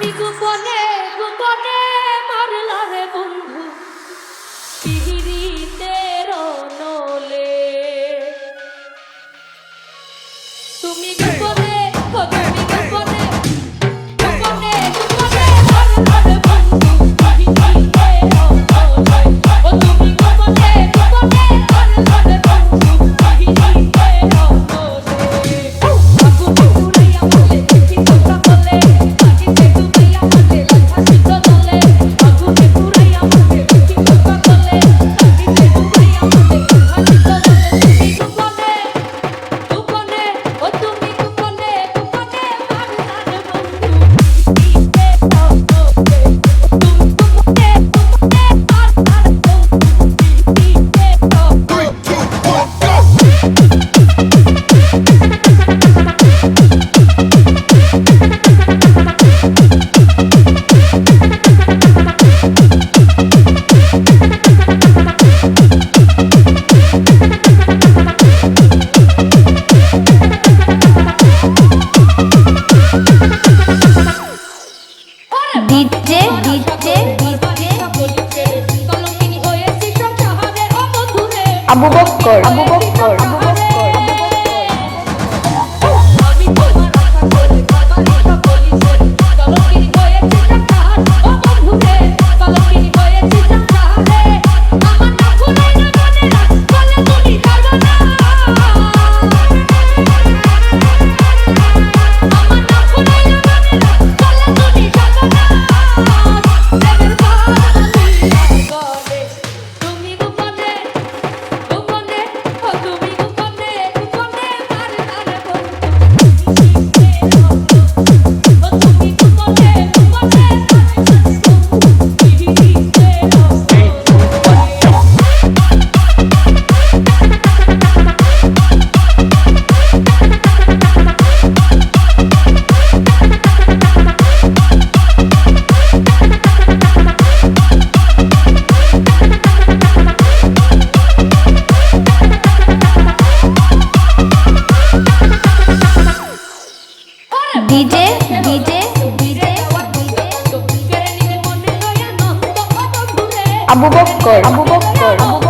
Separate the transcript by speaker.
Speaker 1: তুমি গোপনে গোপনে মারলা রে বন্ধু। নলে তুমি
Speaker 2: Abu Bakkar. Abu Bakkar. Abu DJ DJ Abu Bakkar. Abu Bakkar. Abu